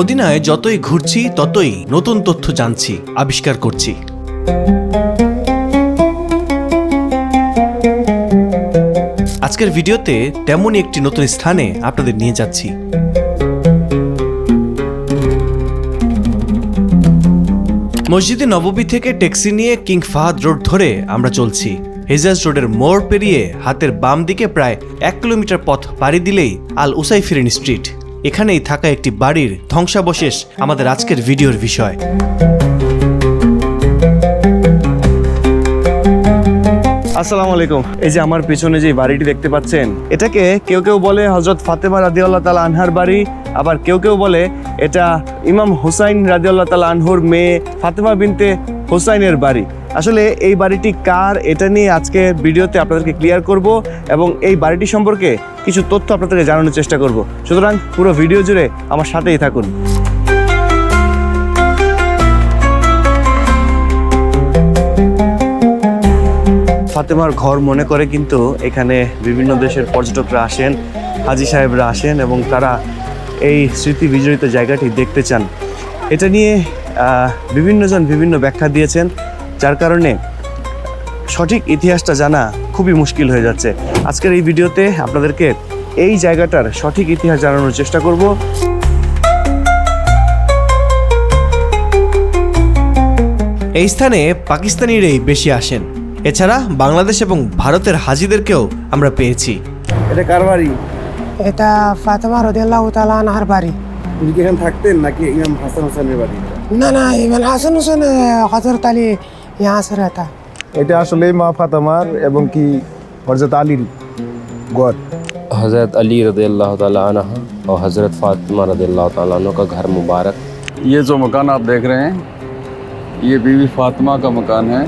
মদিনায় যতই ঘুরছি, ততই নতুন তথ্য জানছি, আবিষ্কার করছি। আজকের ভিডিওতে তেমনই একটি নতুন স্থানে আপনাদের নিয়ে যাচ্ছি। মসজিদে নববী থেকে ট্যাক্সি নিয়ে কিং ফাহাদ রোড ধরে আমরা চলছি। হেজাজ রোডের মোড় পেরিয়ে হাতের বাম দিকে প্রায় এক কিলোমিটার পথ পাড়ি দিলেই আল উসাইফিরিন স্ট্রিট। এখানেই থাকা একটি বাড়ির ধ্বংসাবশেষ আমাদের আজকের ভিডিওর বিষয়। আসসালামু আলাইকুম। এই যে আমার পিছনে যে বাড়িটি দেখতে পাচ্ছেন, এটাকে কেউ কেউ বলে হজরত ফাতেমা রাদিউল্লাহ তালা আনহার বাড়ি, আবার কেউ কেউ বলে এটা ইমাম হুসাইন রাদিউল্লাহ তালা আনহুর মেয়ে ফাতেমা বিনতে হুসাইনের বাড়ি। আসলে এই বাড়িটি কার এটা নিয়ে আজকে ভিডিওতে আপনাদেরকে ক্লিয়ার করব এবং এই বাড়িটি সম্পর্কে কিছু তথ্য আপনাদেরকে জানানোর চেষ্টা করব। সুতরাং পুরো ভিডিও জুড়ে আমার সাথেই থাকুন। ফাতেমার ঘর মনে করে কিন্তু এখানে বিভিন্ন দেশের পর্যটকরা আসেন, হাজি সাহেবরা আসেন এবং তারা এই স্মৃতি বিজড়িত জায়গাটি দেখতে চান। এটা নিয়ে বিভিন্নজন বিভিন্ন ব্যাখ্যা দিয়েছেন। যার কারণে সঠিক ইতিহাসটা জানা খুবই মুশকিল হয়ে যাচ্ছে। আজকের এই ভিডিওতে আপনাদেরকে এই জায়গাটার সঠিক ইতিহাস জানানোর চেষ্টা করব। এই স্থানে পাকিস্তানিরাই বেশি আসেন। এছাড়া বাংলাদেশ এবং ভারতের হাজিদেরকেও আমরা পেয়েছি। এটা কার বাড়ি? এটা ফাতেমা রদিয়াল্লাহ তালা আনহার বাড়ি। উনি কি এখানে থাকতেন নাকি ইমাম হাসান হাসানের বাড়ি? না না ইমান হাসান হোসেন হজরত আলী यहाँ से रहता এটা আসলে মা ফাতামার এবং কি হরজত আলীর গড় हज़रत अली रदी अल्लाह ताला अन्हा और हज़रत फ़ातिमा रदी अल्लाह ताला अन्हा का घर मुबारक ये जो मकान आप देख रहे हैं ये बीवी फातिमा का मकान है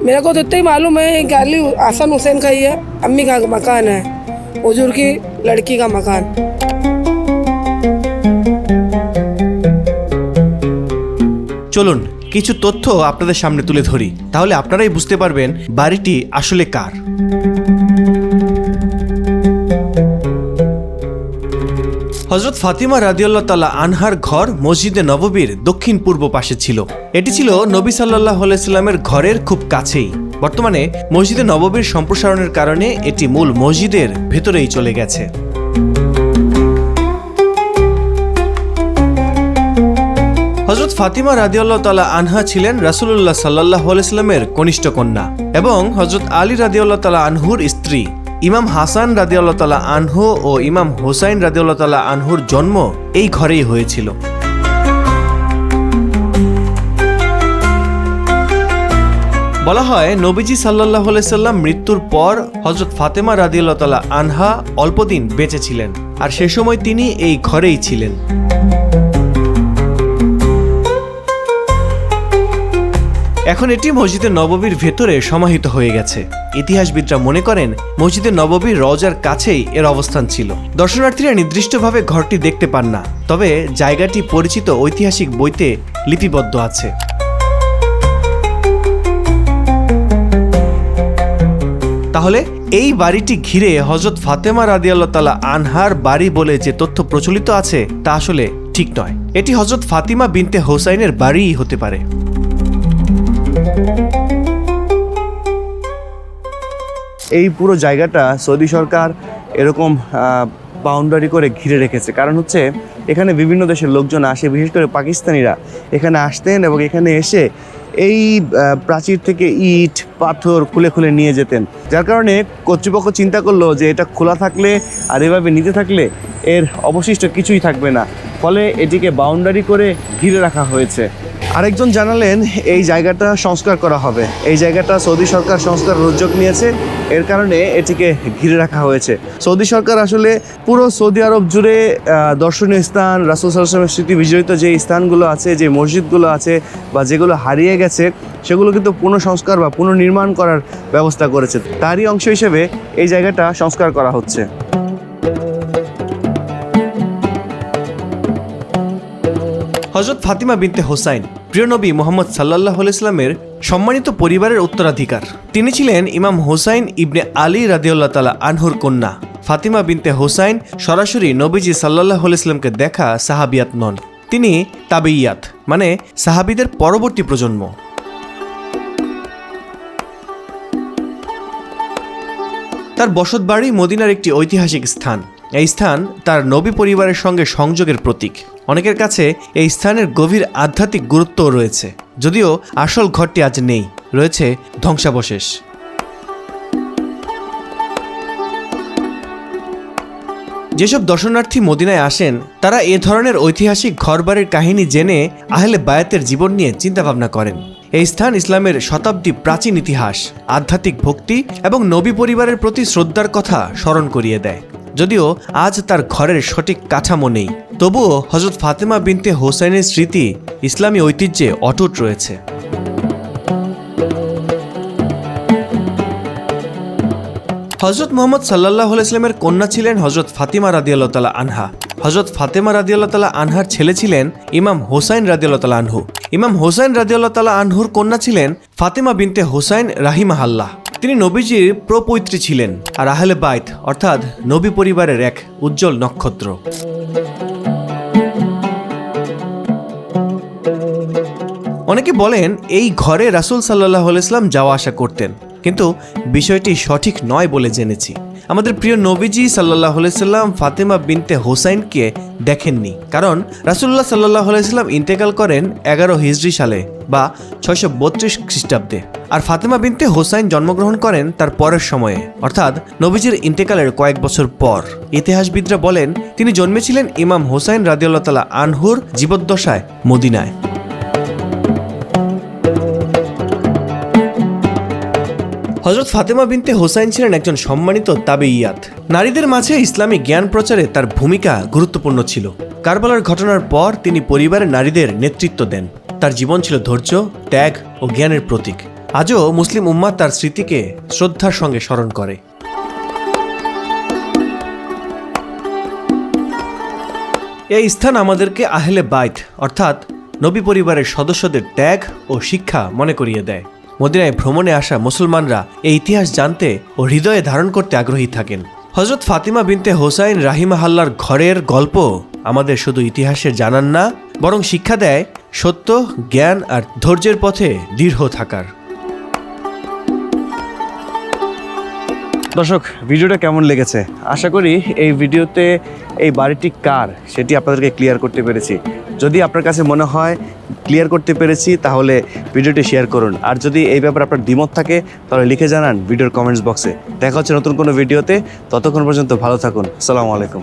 मेरे को तो इतना ही मालूम है कि अली हसन हुसैन का ही है अम्मी का मकान है हजूर की लड़की का मकान চলুন কিছু তথ্য আপনাদের সামনে তুলে ধরি। তাহলে আপনারাই বুঝতে পারবেন বাড়িটি আসলে কার। হজরত ফাতিমা রাদিউল্লাহ তালা আনহার ঘর মসজিদে নববীর দক্ষিণ পূর্ব পাশে ছিল। এটি ছিল নবী সাল্লাহ আলাইস্লামের ঘরের খুব কাছেই। বর্তমানে মসজিদে নববীর সম্প্রসারণের কারণে এটি মূল মসজিদের ভেতরেই চলে গেছে। হজরত ফাতিমা রাদিউল্লাহ তালা আনহা ছিলেন রাসুলুল্লাহ সাল্লাহ আলাইস্লামের কনিষ্ঠ কন্যা এবং হজরত আলী রাদিউল্লাহ তালা আনহুর স্ত্রী। ইমাম হাসান রাদিউল্লাহ তালা আনহু ও ইমাম হোসাইন রাদিউল্লাহ তালা আনহুর জন্ম এই ঘরেই হয়েছিল। বলা হয়, নবীজি সাল্লাহ সাল্লাম মৃত্যুর পর হজরত ফাতেমা রাদিউল্লাহ আনহা অল্পদিন বেঁচে ছিলেন, আর সে সময় তিনি এই ঘরেই ছিলেন। এখন এটি মসজিদে নববীর ভেতরে সমাহিত হয়ে গেছে। ইতিহাসবিদরা মনে করেন মসজিদে নববীর রজার কাছেই এর অবস্থান ছিল। দর্শনার্থীরা নির্দিষ্টভাবে ঘরটি দেখতে পান না, তবে জায়গাটি পরিচিত ঐতিহাসিক বইতে লিপিবদ্ধ আছে। তাহলে, এই বাড়িটি ঘিরে হজরত ফাতেমা রাদিয়াল্লাহ তালা আনহার বাড়ি বলে যে তথ্য প্রচলিত আছে, তা আসলে ঠিক নয়। এটি হজরত ফাতিমা বিনতে হোসাইনের বাড়িই হতে পারে। এই পুরো জায়গাটা সৌদি সরকার এরকম বাউন্ডারি করে ঘিরে রেখেছে। কারণ হচ্ছে, এখানে বিভিন্ন দেশের লোকজন আসে, বিশেষ করে পাকিস্তানিরা এখানে আসতেন এবং এখানে এসে এই প্রাচীর থেকে ইট, পাথর খুলে খুলে নিয়ে যেতেন। যার কারণে কর্তৃপক্ষ চিন্তা করল যে এটা খোলা থাকলে আর এভাবে নিতে থাকলে এর অবশিষ্ট কিছুই থাকবে না। ফলে এটিকে বাউন্ডারি করে ঘিরে রাখা হয়েছে। আরেকজন জানালেন, এই জায়গাটা সংস্কার করা হবে। এই জায়গাটা সৌদি সরকার সংস্কার উদ্যোগ নিয়েছে। এর কারণে এটিকে ঘিরে রাখা হয়েছে। সৌদি সরকার আসলে পুরো সৌদি আরব জুড়ে দর্শনীয় স্থান, রাসুল সাল্লামের স্মৃতি বিজড়িত যে স্থানগুলো আছে, যে মসজিদগুলো আছে বা যেগুলো হারিয়ে গেছে, সেগুলো কিন্তু পুনঃসংস্কার বা পুনর্নির্মাণ করার ব্যবস্থা করেছে। তারই অংশ হিসেবে এই জায়গাটা সংস্কার করা হচ্ছে। হজরত ফাতিমা বিনতে হোসাইন প্রিয় নবী মোহাম্মদ সাল্লাহ ইসলামের সম্মানিত পরিবারের উত্তরাধিকার। তিনি ছিলেন ইমাম হোসাইন ইবনে আলী রাদিউল্লাহ তালা আনহুর কন্যা। ফাতিমা বিনতে হোসাইন সরাসরি নবীজি সাল্লাহ ইসলামকে দেখা সাহাবিয়াত নন। তিনি তাবেইয়াত মানে সাহাবিদের পরবর্তী প্রজন্ম। তার বসতবাড়ি মদিনার একটি ঐতিহাসিক স্থান। এই স্থান তার নবী পরিবারের সঙ্গে সংযোগের প্রতীক। অনেকের কাছে এই স্থানের গভীর আধ্যাত্মিক গুরুত্বও রয়েছে, যদিও আসল ঘরটি আজ নেই, রয়েছে ধ্বংসাবশেষ। যেসব দর্শনার্থী মদিনায় আসেন, তারা এ ধরনের ঐতিহাসিক ঘরবাড়ির কাহিনী জেনে আহলে বায়াতের জীবন নিয়ে চিন্তাভাবনা করেন। এই স্থান ইসলামের শতাব্দী প্রাচীন ইতিহাস, আধ্যাত্মিক ভক্তি এবং নবী পরিবারের প্রতি শ্রদ্ধার কথা স্মরণ করিয়ে দেয়। যদিও আজ তার ঘরের সঠিক কাঠামো নেই। তবুও হজরত ফাতেমা বিনতে হোসেনের স্মৃতি ইসলামী ঐতিহ্যে অটুট রয়েছে। হজরত মোহাম্মদ সাল্লাহ ইসলামের কন্যা ছিলেন হজরত ফাতিমা রাদিয়াল্লাহ তালা আনহা। হজরত ফাতেমা রাদিয়াল্লাহ তালা আনহার ছেলে ছিলেন ইমাম হোসাইন রাদিয়াল্লাহ তালা আনহু। ইমাম হোসাইন রাদিয়াল্লাহ তালা আনহুর কন্যা ছিলেন ফাতেমা বিনতে হোসাইন রাহিমাহাল্লাহ। তিনি নবীজির প্রপৈত্রী ছিলেন আর আহলে বাইত, অর্থাৎ নবী পরিবারের এক উজ্জ্বল নক্ষত্র। অনেকে বলেন, এই ঘরে রাসুল সাল্লাহ ইসলাম যাওয়া আসা করতেন। কিন্তু বিষয়টি সঠিক নয় বলে জেনেছি। আমাদের প্রিয় নবীজি সাল্লাহ সাল্লাম ফাতেমা বিনতে হোসাইনকে দেখেননি। কারণ রাসুল্লাহ সাল্লাহ সাল্লাম ইন্তেকাল করেন এগারো হিজরি সালে বা ছয়শো বত্রিশ খ্রিস্টাব্দে। আর ফাতেমা বিনতে হোসাইন জন্মগ্রহণ করেন তার পরের সময়ে। অর্থাৎ নবীজির ইন্তেকালের কয়েক বছর পর। ইতিহাসবিদরা বলেন, তিনি জন্মেছিলেন ইমাম হোসাইন রাদিউল্লাহ তালা আনহুর জীবদ্দশায় মদিনায়। হজরত ফাতেমা বিনতে হোসাইন ছিলেন একজন সম্মানিত তাবেইয়াত নারীদের মাঝে ইসলামী জ্ঞান প্রচারে তার ভূমিকা গুরুত্বপূর্ণ ছিল। কারবালার ঘটনার পর তিনি পরিবারের নারীদের নেতৃত্ব দেন। তার জীবন ছিল ধৈর্য, ত্যাগ ও জ্ঞানের প্রতীক। আজও মুসলিম উম্মাদ তার স্মৃতিকে শ্রদ্ধার সঙ্গে স্মরণ করে। এই স্থান আমাদেরকে আহলে বাইত, অর্থাৎ নবী পরিবারের সদস্যদের ত্যাগ ও শিক্ষা মনে করিয়ে দেয়। মদিনায় ভ্রমণে আসা মুসলমানরা এই ইতিহাস জানতে ও হৃদয়ে ধারণ করতে আগ্রহী থাকেন। হজরত ফাতিমা বিনতে হোসাইন রাহিমাহাল্লার ঘরের গল্প আমাদের শুধু ইতিহাসের জানান না, বরং শিক্ষা দেয় সত্য, জ্ঞান আর ধৈর্যের পথে দৃঢ় থাকার। দর্শক, ভিডিওটা কেমন লেগেছে? আশা করি এই ভিডিওতে এই বাড়িটি কার, সেটি আপনাদেরকে ক্লিয়ার করতে পেরেছি। যদি আপনার কাছে মনে হয় ক্লিয়ার করতে পেরেছি, তাহলে ভিডিওটি শেয়ার করুন। আর যদি এই ব্যাপারে আপনার দ্বিমত থাকে, তাহলে লিখে জানান ভিডিওর কমেন্টস বক্সে দেখা হচ্ছে নতুন কোনো ভিডিওতে ততক্ষণ পর্যন্ত ভালো থাকুন। আসসালামু আলাইকুম।